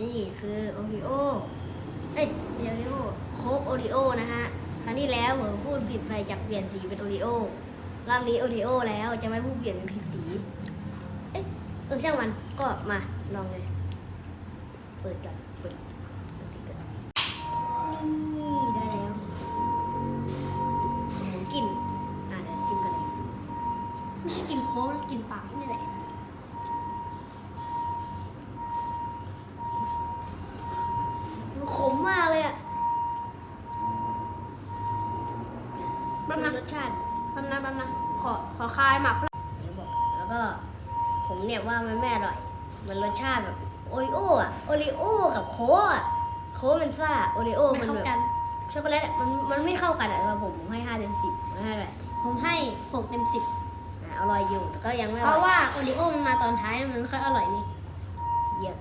นี่คือโอริโอเอ้ยโอริโอโค้กโอริโอนะฮะ ครั้งที่แล้วผมพูดผิดไปจากเปลี่ยนสีเป็นโอริโอรอบนี้โอริโอแล้วจะไม่พูดเปลี่ยนเป็นผิดสี เอ๊ะเออช่างมันก็มาลองเลย เปิดกันเปิดเปิดกันนี่ได้แล้วผมกินอะเดี๋ยวจิ้มกันเลยไม่ใช่กินโค้กกินปากนี่แหละ ป๊บนะรสชาติแป๊บนะแป๊บนะขอขอคายหมักฝรั่งเดี๋ยวบอกแล้วก็ผมเนี่ยว่ามันไม่อร่อย มันรสชาติแบบโอริโออะโอริโอกับโค้กอะโค้กมันซ่าโอริโอไม่มันเข้าแบบกันช็อกโกแลตอะมันมันไม่เข้ากันอะสำหรับผมผมให้ห้าเต็มสิบไม่ให้อะไรผมให้หกเต็มสิบอะอร่อยอยู่แต่ก็ยังไม่อเพร่อยราะว่าโอริโอมันมาตอนท้ายมันไม่ค่อยอร่อยนี่เยี่ยม